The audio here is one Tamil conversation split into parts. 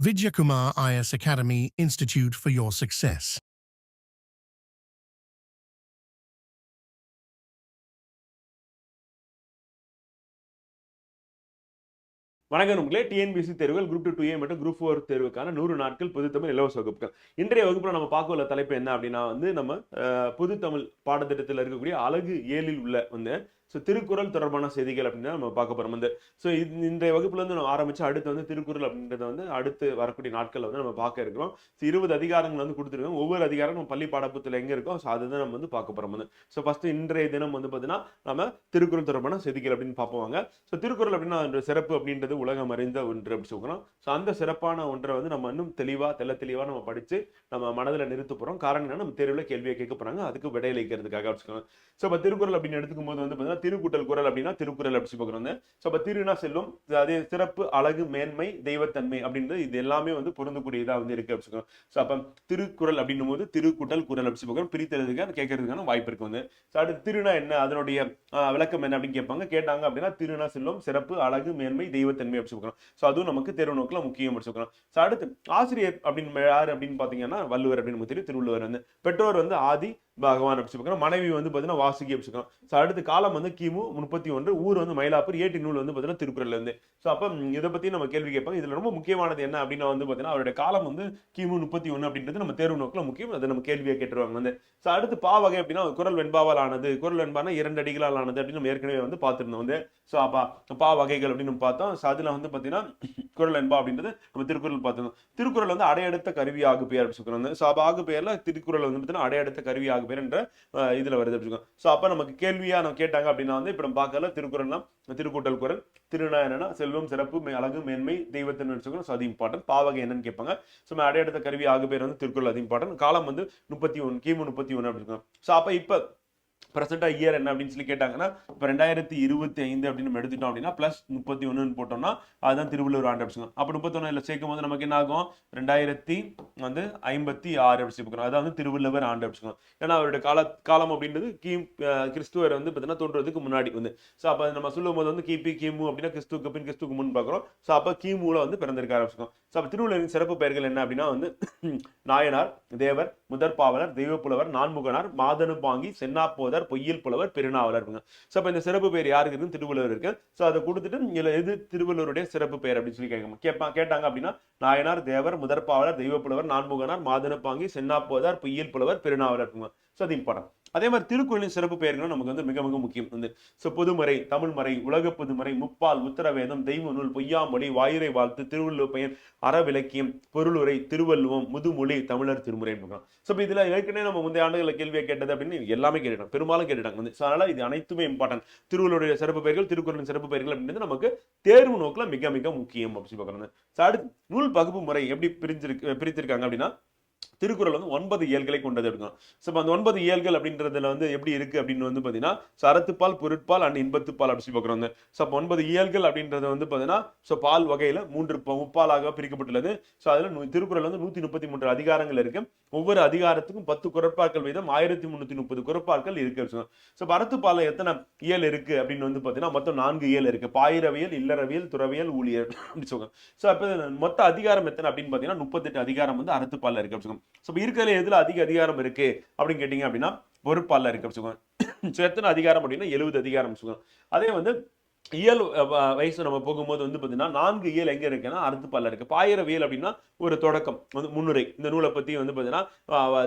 Vidyakumar IS Academy Institute for your success. வணக்கம் உங்களே டிஎன்பிசி தேர்வுகள் குரூப் டூ டூ ஏ மற்றும் குரூப் ஃபோர் தேர்வுக்கான நூறு நாட்கள் புதுத்தமிழ் இலவச வகுப்புகள் இன்றைய வகுப்புல நம்ம பார்க்க உள்ள தலைப்பு என்ன அப்படின்னா வந்து நம்ம புதுத்தமிழ் பாடத்திட்டத்தில் இருக்கக்கூடிய அழகு ஏழில் உள்ள வந்து ஸோ திருக்குறள் தொடர்பான செய்திகள் அப்படின்னு நம்ம பார்க்க போகிறோம் வந்து ஸோ இன்றைய வகுப்புல இருந்து நம்ம ஆரம்பிச்சு அடுத்து வந்து திருக்குறள் அப்படின்றத வந்து அடுத்து வரக்கூடிய நாட்கள் வந்து நம்ம பார்க்க இருக்கிறோம். ஸோ இருபது அதிகாரங்கள் வந்து கொடுத்துருக்கோம். ஒவ்வொரு அதிகாரம் நம்ம பள்ளி பாடப்புத்தில் எங்கே இருக்கோ ஸோ அதுதான் நம்ம வந்து பார்க்க போகிறோம் வந்து ஸோ ஃபர்ஸ்ட் இன்றைய தினம் வந்து பார்த்தீங்கன்னா நம்ம திருக்குறள் தொடர்பான செய்திகள் அப்படின்னு பார்ப்போங்க ஸோ திருக்குறள் அப்படின்னா சிறப்பு அப்படின்றது உலகம் அறிந்த ஒன்று அப்படி சொல்கிறோம் ஸோ அந்த சிறப்பான ஒன்றை வந்து நம்ம இன்னும் தெளிவாக தெல்ல தெளிவாக நம்ம படித்து நம்ம மனதில் நிறுத்த போகிறோம் காரணம் என்ன நம்ம தேர்வில் கேள்வியை கேட்க போகிறாங்க அதுக்கு விடையளிக்கிறதுக்காக வச்சுக்கோங்க ஸோ இப்போ திருக்குறள் அப்படின்னு எடுத்துக்கும் போது வந்து பார்த்தீங்கன்னா திருக்கூட்டல் குறள் அப்படின்னா திருக்குறள் அப்படி பார்க்குறோம். வந்து ஸோ அப்போ திருனா செல்லும் அதே சிறப்பு அழகு மேன்மை தெய்வத்தன்மை அப்படின்றது இது எல்லாமே வந்து பொருந்தக்கூடியதாக வந்து இருக்கு அப்படி சொல்லுவோம் ஸோ அப்போ திருக்குறள் அப்படின்னும் போது திருக்குட்டல் குறள் அப்படி பார்க்குறோம். பிரித்தெழுதுக்கான கேட்கறதுக்கான வாய்ப்பு இருக்கு வந்து. ஸோ அடுத்து திருனா என்ன? அதனுடைய விளக்கம் என்ன அப்படின்னு கேட்பாங்க. கேட்டாங்க அப்படின்னா திருனா செல்லும் சிறப்பு அழகு மேன்மை தெய்வத்தன்மை அப்படி சொல்லுவோம் ஸோ அதுவும் நமக்கு தெரு நோக்கில் முக்கியம் அப்படி சொல்லுவோம் ஸோ அடுத்து ஆசிரியர் அப்படின்னு யார் அப்படின்னு பார்த்தீங்கன்னா வள்ளுவர் அப்படின்னு நமக்கு தெரியும் திருவள்ளுவர் வந்து. பெற்றோர் வந்து ஆதி பகவான் அப்படி மனைவி வந்து பார்த்தீங்கன்னா வாசுகி அப்படி ஸோ அடுத்து காலம் வந்து கிமு முப்பத்தி ஒன்று ஊர் வந்து மயிலாப்பூர் ஏட்டி நூல் வந்து பார்த்தீங்கன்னா திருக்குறள்லேருந்து. ஸோ அப்போ இதை பற்றி நம்ம கேள்வி கேட்பாங்க. இதில் ரொம்ப முக்கியமானது என்ன அப்படின்னா வந்து பார்த்தீங்கன்னா அவருடைய காலம் வந்து கிமு முப்பத்தி ஒன்று அப்படின்றது நம்ம தேர்வு நோக்கில் முக்கியம். அதை நம்ம கேள்வியை கேட்டுருவாங்க வந்து. ஸோ அடுத்து பா வகை அப்படின்னா குரல் வெண்பாவால் ஆனது குரல் வெண்பானா இரண்டு அடிகளால் ஆனது அப்படின்னு நம்ம ஏற்கனவே வந்து பார்த்துருந்தோம் வந்து. ஸோ அப்பா பா வகைகள் அப்படின்னு நம்ம பார்த்தோம். ஸோ அதில் வந்து பார்த்தீங்கன்னா குரல் வெண்பா அப்படின்றது நம்ம திருக்குறள் பார்த்துருந்தோம். திருக்குறள் வந்து அடையெடுத்த கருவி ஆகு பெயர் அப்படின்னு சொல்றாங்க ஸோ அப்போ ஆகு பெயரில் திருக்குறள் வந்து பார்த்தீங்கன்னா அடையெடுத்த கருவி ஆகு பெயர் என்ற இதில் வருது அப்படின்னு ஸோ அப்போ நமக்கு கேள்வியாக நம்ம கேட்டாங்க அப்படின்னா வந்து இப்போ நம்ம பார்க்கல திருக்குறள்லாம் திருக்கூட்டல் குரல் திருநா என்னன்னா செல்வம் சிறப்பு மே- அழகு மேன்மை தெய்வத்தின் வச்சுக்கணும் ஸோ அது இம்பார்ட்டன்ட் பாவகை என்னன்னு கேட்பாங்க. ஸோ நம்ம கருவி ஆகு பேர் வந்து திருக்குறள் அது இம்பார்ட்டன்ட் காலம் வந்து முப்பத்தி ஒன்று கிமு முப்பத்தி ஒன்று அப்படின்னு இருக்கும் ஸோ அப்போ இப்போ ப்ரெசென்ட்டாக இயர் என்ன அப்படின்னு சொல்லி கேட்டாங்கன்னா இப்போ ரெண்டாயிரத்தி இருபத்தி ஐந்து அப்படின்னு நம்ம எடுத்துட்டோம் அப்படின்னா ப்ளஸ் முப்பத்தி ஒன்றுன்னு போட்டோம்னா அதுதான் திருவள்ளுவர் ஆண்டு அப்படி அப்போ முப்பத்தொன்னு இல்லை சேர்க்கும் போது நமக்கு என்ன ஆகும் ரெண்டாயிரத்தி வந்து ஐம்பத்தி ஆறு அப்படி சொல்லிக்கிறோம் அதான் வந்து திருவள்ளுவர் ஆண்டு அப்படி ஏன்னா அவருடைய கால காலம் அப்படின்றது கி கிறிஸ்துவர் வந்து பார்த்தீங்கன்னா தோன்றதுக்கு முன்னாடி வந்து. ஸோ அப்போ நம்ம சொல்லும் போது வந்து கிபி கிமு அப்படின்னா கிறிஸ்துக்கு பின் கிறிஸ்துக்கு முன் பார்க்குறோம். ஸோ அப்போ கிமுல வந்து பிறந்திருக்க ஆரம்பிச்சிருக்கோம் ஸோ அப்போ திருவள்ளுவரின் சிறப்பு பெயர்கள் என்ன அப்படின்னா வந்து நாயனார் தேவர் முதற்பாவலர் தெய்வப்புலவர் நான்முகனார் மாதனு பாங்கி சென்னாப்போதர் பொய்யில் புலவர் பெருநாவலர் ஸோ அப்போ இந்த சிறப்பு பெயர் யாருக்கு இருக்குன்னு திருவள்ளுவர் இருக்கு. ஸோ அதை கொடுத்துட்டு இதில் எது திருவள்ளுவருடைய சிறப்பு பெயர் அப்படின்னு சொல்லி கேட்க கேட்பா கேட்டாங்க அப்படின்னா நாயனார் தேவர் முதற்பாவலர் தெய்வப்புலவர் நான்முகனார் மாதனப்பாங்கி சென்னாப்போதார் பொய்யில் புலவர் பெருநாவலர் இருக்குங்க ஸோ அது இம்பார்ட்டன்ட் அதே மாதிரி திருக்குறளின் சிறப்பு பெயர்களும் நமக்கு வந்து மிக மிக முக்கியம். வந்து ஸோ பொதுமறை தமிழ்மறை உலக பொதுமறை முப்பால் உத்தரவேதம் தெய்வ நூல் பொய்யாமொழி வாயுரை வாழ்த்து திருவள்ளுவர் பயன் அறவிலக்கியம் பொருளுரை திருவள்ளுவம் முதுமொழி தமிழர் திருமுறை ஸோ இப்போ இதில் ஏற்கனவே நம்ம முந்தைய ஆண்டுகளில் கேள்வியை கேட்டது அப்படின்னு எல்லாமே கேட்டுட்டாங்க பெரும்பாலும் கேட்டுட்டாங்க வந்து ஸோ அதனால இது அனைத்துமே இம்பார்ட்டன்ட் திருவள்ளுவருடைய சிறப்பு பெயர்கள் திருக்குறளின் சிறப்பு பெயர்கள் அப்படின்றது நமக்கு தேர்வு நோக்கில் மிக மிக முக்கியம் அப்படின்னு பார்க்குறாங்க ஸோ அடுத்து நூல் பகுப்பு முறை எப்படி பிரிஞ்சிருக்கு பிரித்திருக்காங்க அப்படின்னா திருக்குறள் வந்து ஒன்பது இயல்களை கொண்டது எடுக்கும் ஸோ அந்த ஒன்பது இயல்கள் அப்படின்றதுல வந்து எப்படி இருக்கு அப்படின்னு வந்து பார்த்தீங்கன்னா சரத்துப்பால் பொருட்பால் அண்ட் இன்பத்துப்பால் அப்படி சொல்லி பார்க்குறோம். ஸோ அப்போ ஒன்பது இயல்கள் அப்படின்றது வந்து பார்த்தீங்கன்னா ஸோ பால் வகையில் மூன்று ப- முப்பாலாக பிரிக்கப்பட்டுள்ளது. ஸோ அதில் திருக்குறள் வந்து நூற்றி முப்பத்தி மூன்று அதிகாரங்கள் இருக்கு. ஒவ்வொரு அதிகாரத்துக்கும் பத்து குரட்பாக்கள் வீதம் ஆயிரத்தி முந்நூற்றி முப்பது குரட்பாக்கள் இருக்கு ஸோ இப்போ அறத்துப்பாலில் எத்தனை இயல் இருக்கு அப்படின்னு வந்து பார்த்தீங்கன்னா மொத்தம் நான்கு இயல் இருக்கு. பாயிரவியல் இல்லறவியல் துறவியல் ஊழியர் அப்படின்னு சொல்லுவாங்க. ஸோ அப்போ மொத்த அதிகாரம் எத்தனை அப்படின்னு பார்த்தீங்கன்னா முப்பத்தெட்டு அதிகாரம் வந்து அறத்துப்பாலில் இருக்கு அப்படி சொல்லுவாங்க. ஸோ இப்போ இருக்கிறதுல எதில் அதிக அதிகாரம் இருக்கு அப்படின்னு கேட்டிங்க அப்படின்னா பொறுப்பாளர் இருக்கு. வச்சுக்கோங்க ஸோ எத்தனை அதிகாரம் அப்படின்னா எழுபது அதிகாரம் சொல்லுவாங்க. அதே வந்து இயல் வ- வயசு நம்ம போகும்போது வந்து பார்த்தீங்கன்னா நான்கு இயல் எங்கே இருக்குன்னா அறுத்துப்பாலில் இருக்குது பாயிரவியல் அப்படின்னா ஒரு தொடக்கம் வந்து முன்னுரை. இந்த நூலை பற்றி வந்து பார்த்தீங்கன்னா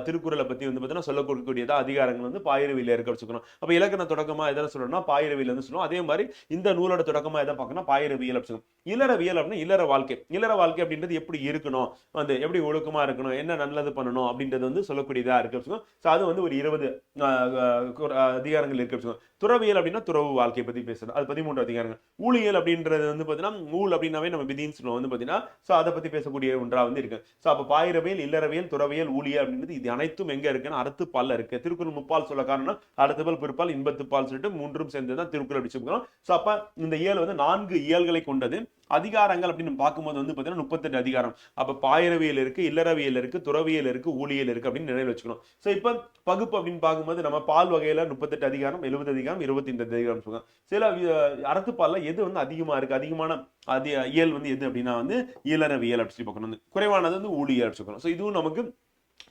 திருக்குறளை பற்றி வந்து பார்த்தீங்கன்னா சொல்லக்கூடியதா அதிகாரங்கள் வந்து பாயிரவியில் இருக்க வச்சுக்கணும் அப்போ இலக்கண தொடக்கமாக எதாவது சொல்லணும்னா பாயிரவியில் வந்து சொல்லுவோம் அதே மாதிரி இந்த நூலோட தொடக்கமாக எதை பார்க்கணும் பாயிரவியல் அப்படி சொல்லுவோம் இல்லறவியல் அப்படின்னா இல்லற வாழ்க்கை. இல்லற வாழ்க்கை அப்படின்றது எப்படி இருக்கணும்? வந்து எப்படி ஒழுக்கமாக இருக்கணும்? என்ன நல்லது பண்ணணும்? அப்படின்றது வந்து சொல்லக்கூடியதாக இருக்க வச்சுக்கோங்க ஸோ அது வந்து ஒரு இருபது அதிகாரங்கள் இருக்க வச்சுக்கோங்க துறவியல் அப்படின்னா துறவு வாழ்க்கையை பற்றி பேசுறது அது பதிமூன்று அதிகாரங்கள். ஊழியல் அப்படின்றது வந்து பார்த்தீங்கன்னா ஊழ் அப்படின்னாவே நம்ம விதின்னு சொல்லுவோம். வந்து பார்த்தீங்கன்னா ஸோ அதை பற்றி பேசக்கூடிய ஒன்றாக வந்து இருக்கு. ஸோ அப்போ பாயிரவியல் இல்லறவியல் துறவியல் ஊழியல் அப்படின்றது இது அனைத்தும் எங்கே இருக்குன்னா அறுத்து பால்ல இருக்கு. திருக்குறள் முப்பால் சொல்ல காரணம் அடுத்த பால் பிற்பால் இன்பத்துப்பால் சொல்லிட்டு மூன்றும் சேர்ந்து தான் திருக்குறள் அப்படி சொல்லுவோம். ஸோ அப்போ இந்த இயல் வந்து நான்கு இயல்களை கொண்டது. அதிகாரங்கள் அப்படின்னு பார்க்கும்போது வந்து பார்த்தீங்கன்னா முப்பத்தெட்டு அதிகாரம். அப்போ பாயிரவியல் இருக்குது இல்லறவியல் இருக்குது துறவியல் இருக்குது ஊழியல் இருக்குது அப்படின்னு நினைவு வச்சுக்கணும். ஸோ இப்போ பகுப்பு அப்படின்னு பார்க்கும்போது நம்ம பால் வகையில் முப்பத்தெட்டு அதிகாரம் எழுபது அதிகாரம் இருபத்தி அதிகாரம் சொல்லுவாங்க சில அறத்துப்பாலில் எது வந்து அதிகமாக இருக்குது அதிகமான அதி இயல் வந்து எது அப்படின்னா வந்து இளறவியல் அப்படின்னு சொல்லி பார்க்கணும். வந்து குறைவானது வந்து ஊழியல் அப்படின்னு சொல்லணும் ஸோ இதுவும் நமக்கு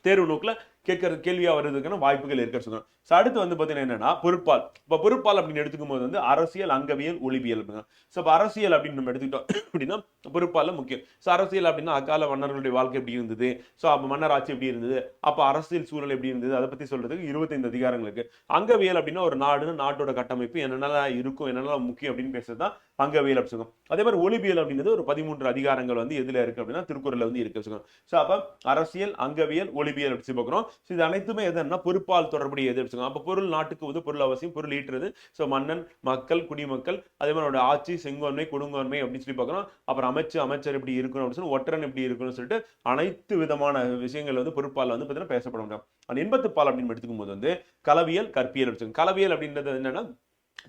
தேர்வு நோக்கில் கேட்கறது கேள்வியாக வருதுக்கான வாய்ப்புகள் இருக்க சொல்லணும் ஸோ அடுத்து வந்து பார்த்தீங்கன்னா என்னன்னா பொறுப்பால். இப்போ பொறுப்பால் அப்படின்னு எடுத்துக்கும் போது வந்து அரசியல் அங்கவியல் ஒளிவியல் ஸோ இப்போ அரசியல் அப்படின்னு நம்ம எடுத்துக்கிட்டோம் அப்படின்னா பொறுப்பால் முக்கியம். ஸோ அரசியல் அப்படின்னா அக்கால மன்னர்களுடைய வாழ்க்கை எப்படி இருந்தது? ஸோ அப்போ மன்னர் ஆட்சி எப்படி இருந்தது? அப்போ அரசியல் சூழல் எப்படி இருந்தது? அதை பற்றி சொல்றதுக்கு இருபத்தைந்து அதிகாரங்கள் இருக்கு. அங்கவியல் அப்படின்னா ஒரு நாடுன்னு நாட்டோட கட்டமைப்பு என்னென்னலாம் இருக்கும் என்னென்னலாம் முக்கியம் அப்படின்னு பேசுறது தான் அங்கவியல் அப்படி சொல்லுவோம். அதே மாதிரி ஒளிவியல் அப்படின்றது ஒரு பதிமூன்று அதிகாரங்கள் வந்து எதில் இருக்கு அப்படின்னா திருக்குறளில் வந்து இருக்கு சொல்லுவோம். ஸோ அப்போ அரசியல் அங்கவியல் ஒளிபியல் அப்படி பார்க்குறோம். ஸோ இது அனைத்துமே எதுன்னா பொறுப்பால் தொடர்புடைய எது அப்போ பொருள் நாட்டுக்கு வந்து பொருள் அவசியம் பொருள் ஈட்டுறது. ஸோ மன்னன் மக்கள் குடிமக்கள் அதே மாதிரி ஆட்சி செங்கோன்மை கொடுங்கோன்மை அப்படின்னு சொல்லி பார்க்குறோம் அப்புறம் அமைச்சு அமைச்சர் எப்படி இருக்கணும் அப்படின்னு சொல்லி ஒற்றன் எப்படி இருக்கணும்னு சொல்லிட்டு அனைத்து விதமான விஷயங்கள் வந்து பொறுப்பால் வந்து பார்த்தீங்கன்னா பேசப்பட முடியும். அந்த எண்பத்து பால் அப்படின்னு எடுத்துக்கும் போது வந்து கலவியல் கற்பியல் அப்படி கலவியல் அப்படின்றது என்னன்னா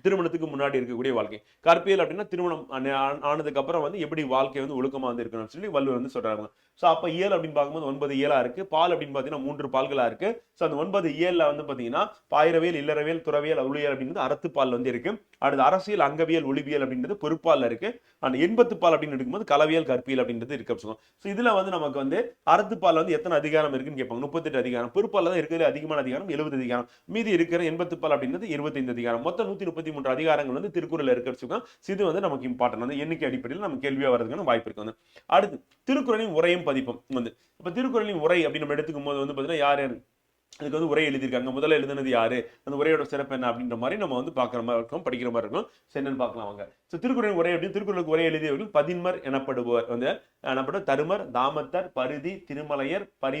திருமணத்துக்கு முன்னாடி இருக்கக்கூடிய வாழ்க்கை. கற்பியல் அப்படின்னா திருமணம் ஆனதுக்கப்புறம் ஆனதுக்கு அப்புறம் வந்து எப்படி வாழ்க்கை வந்து ஒழுக்கமா வந்து இருக்கணும்னு சொல்லி வள்ளுவர் வந்து சொல்றாங்க ஸோ அப்ப இயல் அப்படின்னு பார்க்கும்போது ஒன்பது இயலாக இருக்கு. பால் அப்படின்னு பார்த்தீங்கன்னா மூன்று பால்களா இருக்கு. ஸோ அந்த ஒன்பது இயலில் வந்து பார்த்தீங்கன்னா பாயிரவியல் இல்லறவியல் துறவியல் ஒளியல் அப்படின்றது அறத்துப்பால் வந்து இருக்குது அடுத்து அரசியல் அங்கவியல் ஒளிவியல் அப்படின்றது பொறுப்பால் இருக்கு. அந்த எண்பத்து பால் அப்படின்னு எடுக்கும்போது கலவியல் கற்பியல் அப்படின்றது இருக்கு சொல்லுவோம் ஸோ இதுல வந்து நமக்கு வந்து அறத்துப்பால் வந்து எத்தனை அதிகாரம் இருக்குன்னு கேட்பாங்க. முப்பத்தெட்டு அதிகாரம். பொறுப்பால் தான் இருக்கிறது அதிகமான அதிகாரம் எழுபது அதிகாரம். மீதி இருக்கிற எண்பத்து பால் அப்படின்றது இருபத்தைந்து அதிகாரம். மொத்தம் நூத்தி முப்பத்தி மூன்று அதிகாரங்கள் வந்து திருக்குறள் இருக்க வச்சுக்கோம் இது வந்து நமக்கு இம்பார்ட்டன் வந்து எண்ணிக்கை அடிப்படையில் நம்ம கேள்வியாக வரதுக்கான வாய்ப்பு இருக்கு. வந்து அடுத்து திருக்குறளின் உரையும் பதிப்பும் வந்து இப்போ திருக்குறளின் உரை அப்படின்னு நம்ம எடுத்துக்கும் போது வந்து பார்த்தீங்கன்னா யார் யார்? அதுக்கு வந்து உரை எழுதியிருக்காங்க. முதல்ல எழுதுனது யாரு? அந்த உரையோட சிறப்பு என்ன அப்படின்ற மாதிரி நம்ம வந்து பார்க்குற மாதிரி இருக்கும் படிக்கிற மாதிரி இருக்கும். சரி, என்னன்னு பார்க்கலாம் அவங்க ஸோ திருக்குறளின் உரை அப்படின்னு திருக்குறளுக்கு உரை எழுதியவர்கள் பதின்மர் எனப்படுபவர். வந்து எனப்படும் தருமர் தாமத்தர் பருதி திருமலையர் பரி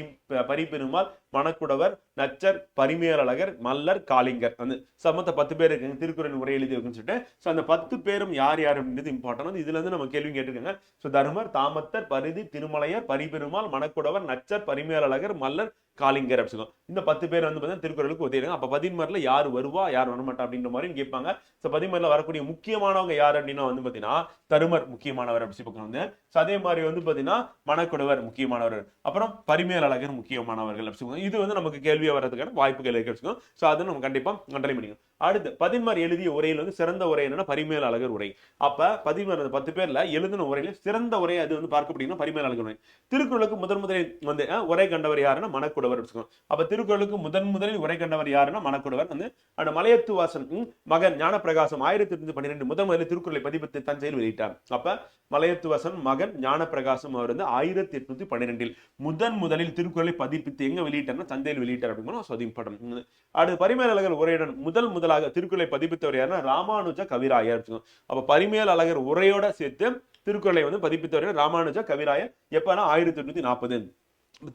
பரிபெருமாள் மணக்குடவர் நச்சர் பரிமேலழகர் மல்லர் காளிங்கர். வந்து சமத்த பத்து பேர் இருக்காங்க திருக்குறள் உரை எழுதியிருக்குன்னு சொல்லிட்டு. ஸோ அந்த பத்து பேரும் யார் யார் அப்படின்றது இம்பார்ட்டன் இதுல இருந்து நம்ம கேள்வி கேட்டிருக்காங்க. ஸோ தர்மர் தாமத்தர் பரிதி திருமலையர் பரிபெருமாள் மணக்குடவர் நச்சர் பரிமேலழகர் மல்லர் காளிங்கர் அப்படின்னு இந்த பத்து பேர் வந்து பார்த்தீங்கன்னா திருக்குறளுக்கு உதவிடுங்க அப்ப பதின்மரில் யார் வருவா யார் வரமாட்டா அப்படின்ற மாதிரி கேட்பாங்க. ஸோ பதின்மரில் வரக்கூடிய முக்கியமானவங்க யார் அப்படின்னா வந்து பார்த்தீங்கன்னா தருமர் முக்கியமானவர் அப்படி வந்து ஸோ அதே மாதிரி வந்து பார்த்தீங்கன்னா மணக்குடவர் முக்கியமானவர். அப்புறம் பரிமேலழகர் முக்கியமானவர்கள் அப்படி இது வந்து நமக்கு கேள்வியாக வர்றதுக்கான வாய்ப்புகள் இருக்கு ஸோ அதை நம்ம கண்டிப்பாக அண்டரை பண்ணிக்கணும். அடுத்து பதின்மார் எழுதிய உரையில் வந்து சிறந்த உரை என்னன்னா பரிமேல் அழகர் உரை. அப்ப பதின்மர் அந்த பத்து பேர்ல எழுதின உரையில சிறந்த உரை அது வந்து பார்க்கப்படுங்கன்னா பரிமேல் அழகர் உரை. திருக்குறளுக்கு முதன் முதலில் வந்து உரை கண்டவர் யாருன்னா மணக்குடவர் வச்சுக்கோம் சொல்லுவாங்க அப்ப திருக்குறளுக்கு முதன் முதலில் உரை கண்டவர் யாருன்னா மணக்குடவர் வந்து அந்த மலையத்து வாசன் ம், மகன் ஞானப்பிரகாசம் ஆயிரத்தி எட்நூத்தி பன்னிரெண்டு முதன் முதலில் திருக்குறளை பதிப்பத்து தஞ்சையில் வெளியிட்டார். அப்ப மலையத்துவசன் மகன் ஞானப்பிரகாசம் அவர் வந்து ஆயிரத்தி எட்நூத்தி பன்னிரெண்டில் முதன் முதலில் திருக்குறளை பதிப்பித்து எங்க வெளியிட்டார்? வெளியிட்டார்னா தந்தையில் வெளியிட்டார் அப்படிங்கிறோம் ஸோ அது important. அடுத்து பரிமேல் அழகர் உரையுடன் முதல் முதலாக திருக்குறளை பதிப்பித்தவர் யாருன்னா ராமானுஜ கவிராயர் அப்படின்னு அப்ப பரிமேல் அழகர் உரையோட சேர்த்து திருக்குறளை வந்து பதிப்பித்தவர் ராமானுஜ கவிராயர். எப்பனா ஆயிரத்தி எட்நூத்தி நாற்பது.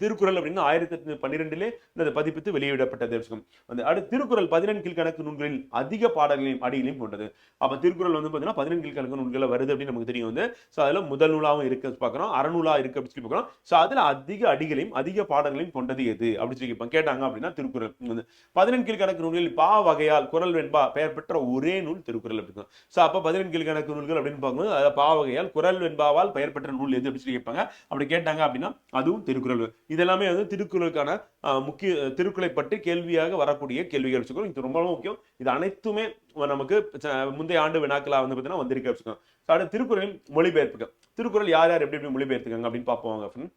திருக்குறள் அப்படின்னு ஆயிரத்தி எட்நூத்தி பன்னிரெண்டிலே இந்த பதிப்பித்து வெளியிடப்பட்டது. அந்த வந்து அடுத்து திருக்குறள் பதினெண் கீழ்கணக்கு நூல்களில் அதிக பாடல்களையும் அடிகளையும் கொண்டது. அப்போ திருக்குறள் வந்து பார்த்தீங்கன்னா பதினெண் கீழ்கணக்கு நூல்களில் வருது அப்படின்னு நமக்கு தெரியும் வந்து. ஸோ அதில் முதல் நூலாகவும் இருக்கு பார்க்குறோம். அறநூலா இருக்கு அப்படின்னு சொல்லி பார்க்குறோம். ஸோ அதில் அதிக அடிகளையும் அதிக பாடல்களையும் கொண்டது எது அப்படின்னு சொல்லி கேட்டாங்க அப்படின்னா திருக்குறள். வந்து பதினெண் கீழ்கணக்கு நூல்களில் பா வகையால் குரல் வெண்பா பெயர் பெற்ற ஒரே நூல் திருக்குறள் அப்படின்னு ஸோ அப்போ பதினெண் கீழ்கணக்கு நூல்கள் அப்படின்னு பார்க்கும்போது அது பா வகையால் குரல் வெண்பாவால் பெயர் பெற்ற நூல் எது அப்படின்னு சொல்லி கேட்பாங்க. அப்படி கேட்டாங்க அப்படின்னா அதுவும் திருக்குறள். இதெல்லாமே வந்து திருக்குறளுக்கான முக்கிய திருக்குறளை பற்றி கேள்வியாக வரக்கூடிய கேள்விகள் வச்சுக்கணும் இது ரொம்ப முக்கியம். இது அனைத்துமே நமக்கு முந்தைய ஆண்டு வினாக்களா வந்து பார்த்தீங்கன்னா வந்திருக்கு வச்சுக்கோங்க. அடுத்து திருக்குறளின் மொழிபெயர்ப்புகள். திருக்குறள் யார் யார் எப்படி எப்படி மொழிபெயர்த்துக்காங்க அப்படின்னு பார்ப்போம் வாங்க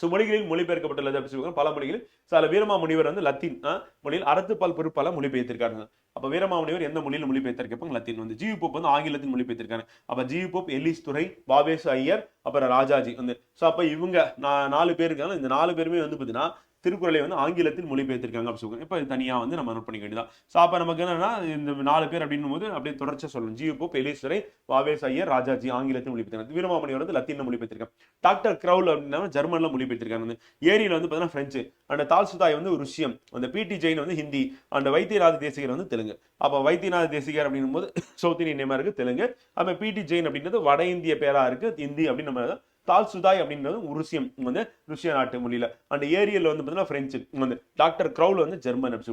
ஸோ மொழிகளில் மொழிபெயர்க்கப்பட்டுள்ளது அப்படின்னு சொல்லுவாங்க பல மொழிகளில் சில வீரமா முனிவர் வந்து லத்தீன் மொழியில் அறத்துப்பால் பொறுப்பால மொழிபெயர்த்திருக்காங்க அப்ப வீரமா எந்த மொழியில் மொழிபெயர்த்தார் லத்தீன் வந்து ஜீவி போப் வந்து ஆங்கிலத்தில் மொழிபெயர்த்திருக்காங்க அப்ப ஜீவி போப் எல்லிஸ் துறை பாபேஸ் ஐயர் அப்புறம் ராஜாஜி வந்து. ஸோ அப்ப இவங்க நான் நாலு பேர் இருக்காங்க. இந்த நாலு பேருமே வந்து பார்த்தீங்கன்னா திருக்குறளை வந்து ஆங்கிலத்தில் மொழிபெயர்த்திருக்காங்க அப்படின்னு சொல்லுவாங்க. இப்போ தனியாக வந்து நம்ம நோட் பண்ணிக்க வேண்டியதான் ஸோ அப்போ நமக்கு என்னன்னா இந்த நாலு பேர் அப்படின்னும் போது அப்படியே தொடர்ச்சியாக சொல்லணும். ஜியு போப் வாவேஸ் பாவேஸ் ஐயர் ராஜாஜி ஆங்கிலத்தில் மொழிபெயர்த்தாங்க வீரமாமணி வந்து லத்தீனில் மொழிபெயர்த்திருக்காங்க. டாக்டர் கிரவுல் அப்படின்னா ஜெர்மனில் மொழிபெயர்த்திருக்காங்க. வந்து ஏரியில் வந்து பார்த்தீங்கன்னா பிரெஞ்சு. அந்த தால்சுதாய் வந்து ருஷ்யம். அந்த பிடி ஜெயின் வந்து ஹிந்தி. அந்த வைத்தியநாத தேசிகர் வந்து தெலுங்கு. அப்போ வைத்தியநாத தேசிகர் அப்படின்னும் போது சவுத் இந்தியன் நேமா இருக்குது தெலுங்கு. அப்போ பிடி ஜெயின் அப்படின்றது வட இந்திய பேராக இருக்குது ஹிந்தி அப்படின்னு நம்ம தால் சுதாய் அப்படின்றது ருசியம். வந்து ருஷ்ய நாட்டு மொழியில. அந்த ஏரியல் வந்து பார்த்தீங்கன்னா பிரெஞ்சு வந்து டாக்டர் க்ரௌல் வந்து ஜெர்மன் அப்படி